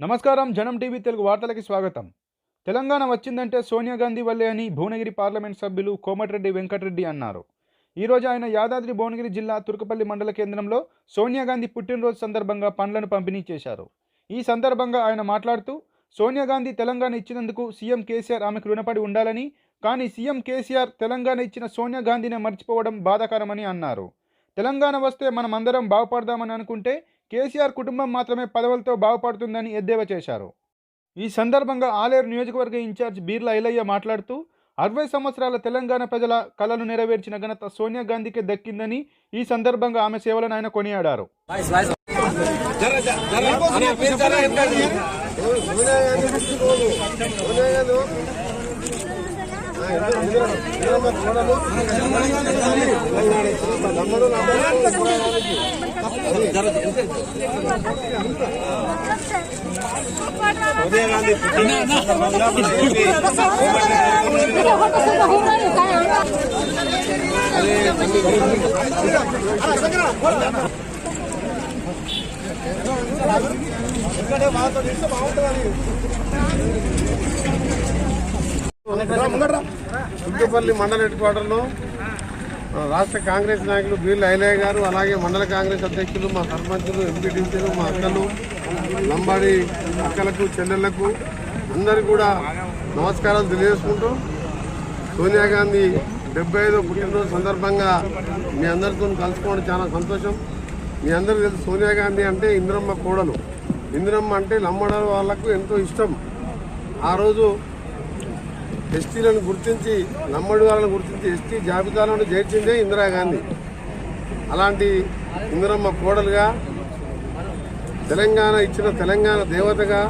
నమస్కారం జనం టీవీ తెలుగు వార్తలకి స్వాగతం. తెలంగాణ వచ్చిందంటే సోనియా గాంధీ వల్లే అని భువనగిరి పార్లమెంట్ సభ్యులు కోమటిరెడ్డి వెంకటరెడ్డి అన్నారు. ఈరోజు ఆయన యాదాద్రి భువనగిరి జిల్లా తుర్కపల్లి మండల కేంద్రంలో సోనియా గాంధీ పుట్టినరోజు సందర్భంగా పండ్లను పంపిణీ చేశారు. ఈ సందర్భంగా ఆయన మాట్లాడుతూ సోనియా గాంధీ తెలంగాణ ఇచ్చినందుకు సీఎం కేసీఆర్ ఆమెకు రుణపడి ఉండాలని కానీ సీఎం కేసీఆర్ తెలంగాణ ఇచ్చిన సోనియా గాంధీనే మర్చిపోవడం బాధాకరమని అన్నారు. తెలంగాణ వస్తే మనమందరం బాగుపడదామని అనుకుంటే కేసీఆర్ కుటుంబం మాత్రమే పదవులతో బాగుపడుతుందని ఎద్దేవా చేశారు ఈ సందర్భంగా ఆలేరు నియోజకవర్గ ఇన్ఛార్జ్ బీర్ల ఐలయ్య మాట్లాడుతూ అరవై సంవత్సరాల తెలంగాణ ప్రజల కళను నెరవేర్చిన ఘనత సోనియా గాంధీకే దక్కిందని ఈ సందర్భంగా ఆమె సేవలను ఆయన కొనియాడారు చుట్టుపల్లి మండల హెడ్ క్వార్టర్లో రాష్ట్ర కాంగ్రెస్ నాయకులు బీర్ల ఐలయ్య గారు అలాగే మండల కాంగ్రెస్ అధ్యక్షులు మా సర్పంచులు ఎంపీటీసీలు మా అక్కలు లంబాడి అక్కలకు చెల్లెళ్ళకు అందరికీ కూడా నమస్కారాలు తెలియజేసుకుంటూ సోనియా గాంధీ డెబ్బై ఐదో పుట్టినరోజు సందర్భంగా మీ అందరితో కలుసుకోవడం చాలా సంతోషం. మీ అందరికీ తెలుసు సోనియా గాంధీ అంటే ఇందిరమ్మ కోడలు. ఇందిరమ్మ అంటే లంబాడ వాళ్ళకు ఎంతో ఇష్టం. ఆ రోజు ఎస్టీలను గుర్తించి నమ్మడి వాళ్ళని గుర్తించి ఎస్టీ జాబితాలను చేర్చిందే ఇందిరాగాంధీ. అలాంటి ఇందిరమ్మ కోడలుగా తెలంగాణ ఇచ్చిన తెలంగాణ దేవతగా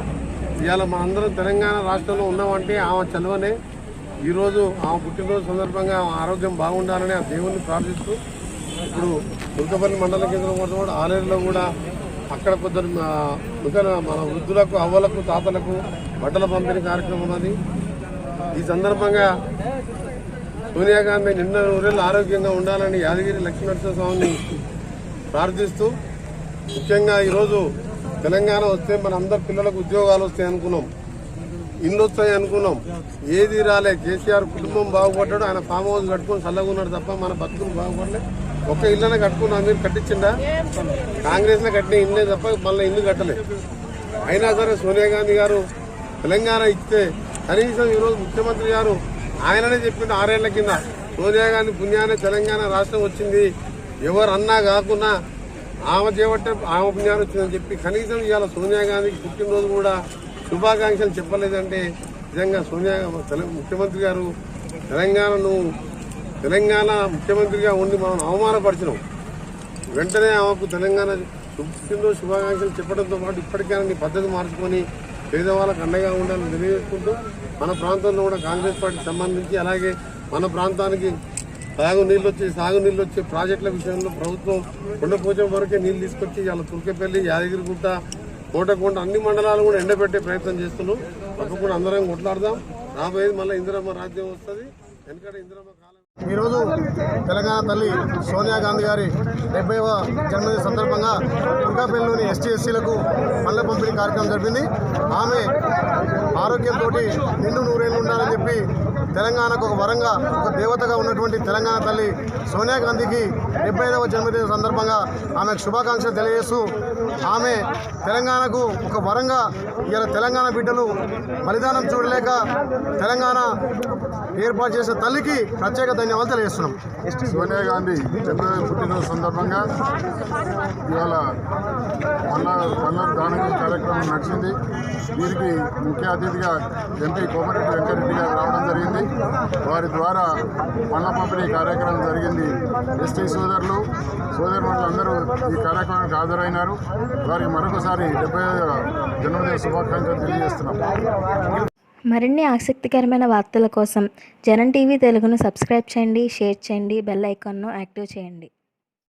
ఇవాళ మా అందరం తెలంగాణ రాష్ట్రంలో ఉన్నామంటే ఆమె చలువనే. ఈరోజు ఆమె పుట్టినరోజు సందర్భంగా ఆమె ఆరోగ్యం బాగుండాలని ఆ దేవుణ్ణి ప్రార్థిస్తూ ఇప్పుడు దుర్గపల్లి మండల కేంద్రం కోసం కూడా ఆలేరులో కూడా అక్కడ కొందరు మన వృద్ధులకు అవ్వలకు తాతలకు బట్టల పంపిణీ కార్యక్రమం ఉన్నది. ఈ సందర్భంగా సోనియా గాంధీ నిన్న ఊరేళ్ళు ఆరోగ్యంగా ఉండాలని యాదగిరి లక్ష్మీనరసింహస్వామిని ప్రార్థిస్తూ ముఖ్యంగా ఈరోజు తెలంగాణ వస్తే మన అందరి పిల్లలకు ఉద్యోగాలు వస్తాయి అనుకున్నాం. ఇల్లు వస్తాయి అనుకున్నాం. ఏది రాలే. కేసీఆర్ కుటుంబం బాగుపడ్డాడు. ఆయన ఫామ్ హౌస్ కట్టుకొని చల్లగా ఉన్నాడు తప్ప మన బతుకులు బాగుపడలే. ఒక్క ఇళ్ళనే కట్టుకున్నాం. మీరు కట్టించిందా కాంగ్రెస్లో కట్టిన ఇల్లే తప్ప మళ్ళీ ఇల్లు కట్టలే. అయినా సరే సోనియా గాంధీ గారు తెలంగాణ ఇస్తే కనీసం ఈరోజు ముఖ్యమంత్రి గారు ఆయననే చెప్పిండు ఆరేళ్ళ కింద. సోనియా గాంధీ పుణ్యాన్ని తెలంగాణ రాష్ట్రం వచ్చింది. ఎవరు అన్నా కాకున్నా ఆమె చేపట్టే ఆమె పుణ్యాన్ని వచ్చిందని చెప్పి కనీసం ఇవాళ సోనియా గాంధీకి పుట్టినరోజు కూడా శుభాకాంక్షలు చెప్పలేదంటే నిజంగా సోనియా ముఖ్యమంత్రి గారు తెలంగాణను తెలంగాణ ముఖ్యమంత్రిగా ఉండి మనం అవమానపరిచినాం. వెంటనే ఆమెకు తెలంగాణ పుట్టినరోజు శుభాకాంక్షలు చెప్పడంతో పాటు ఇప్పటికైనా నీ పద్ధతి మార్చుకొని పేదవాళ్ళకు అండగా ఉండాలని తెలియజేసుకుంటూ మన ప్రాంతంలో కూడా కాంగ్రెస్ పార్టీకి సంబంధించి అలాగే మన ప్రాంతానికి సాగు నీళ్ళు వచ్చి సాగు నీళ్ళు వచ్చే ప్రాజెక్టుల విషయంలో ప్రభుత్వం కొండపోచం వరకే నీళ్ళు తీసుకొచ్చి ఇలా తుర్కెపల్లి యాదగిరిగుట్ట కోటకొండ అన్ని మండలాలు కూడా ఎండబెట్టే ప్రయత్నం చేస్తున్నాం. తప్పకుండా అందరం కొట్లాడదాం. రాబోయేది మళ్ళీ ఇందిరమ్మ రాజ్యం వస్తుంది. ఎందుకంటే ఇందిరమ్మ ఈరోజు తెలంగాణ తల్లి సోనియా గాంధీ గారి డెబ్బైవ జన్మదిన సందర్భంగా దుర్గాపల్లిలోని ఎస్టీ ఎస్సీలకు పళ్ళ పంపిణీ కార్యక్రమం జరిపింది. ఆమె ఆరోగ్యంతో నిండు నూరేళ్ళు ఉండాలని చెప్పి తెలంగాణకు ఒక వరంగా ఒక దేవతగా ఉన్నటువంటి తెలంగాణ తల్లి సోనియా గాంధీకి డెబ్బై ఐదవ జన్మదిన సందర్భంగా ఆమెకు శుభాకాంక్షలు తెలియజేస్తూ ఆమె తెలంగాణకు ఒక వరంగా ఇలా తెలంగాణ బిడ్డలు బలిదానం చూడలేక తెలంగాణ ఏర్పాటు చేసిన తల్లికి ప్రత్యేక ధన్యవాదాలు తెలియజేస్తున్నాం. సోనియా గాంధీ డెబ్బై పుట్టినరోజు సందర్భంగా ఇవాళ పళ్ళ పళ్ళ దానం కార్యక్రమం నడిచింది. దీనికి ముఖ్య అతిథిగా ఎంపీ కోమరెడ్డి వెంకరెడ్డి గారు రావడం జరిగింది. ఉన్నాయి వారి ద్వారా పండ్ల పంపిణీ కార్యక్రమం జరిగింది. ఎస్టీ సోదరులు సోదరులు అందరూ ఈ కార్యక్రమానికి హాజరైనారు. వారికి మరొకసారి డెబ్బై జన్మదిన శుభాకాంక్షలు తెలియజేస్తున్నాం. మరిన్ని ఆసక్తికరమైన వార్తల కోసం జనం టీవీ తెలుగును సబ్స్క్రైబ్ చేయండి షేర్ చేయండి బెల్ ఐకాన్ను యాక్టివ్ చేయండి.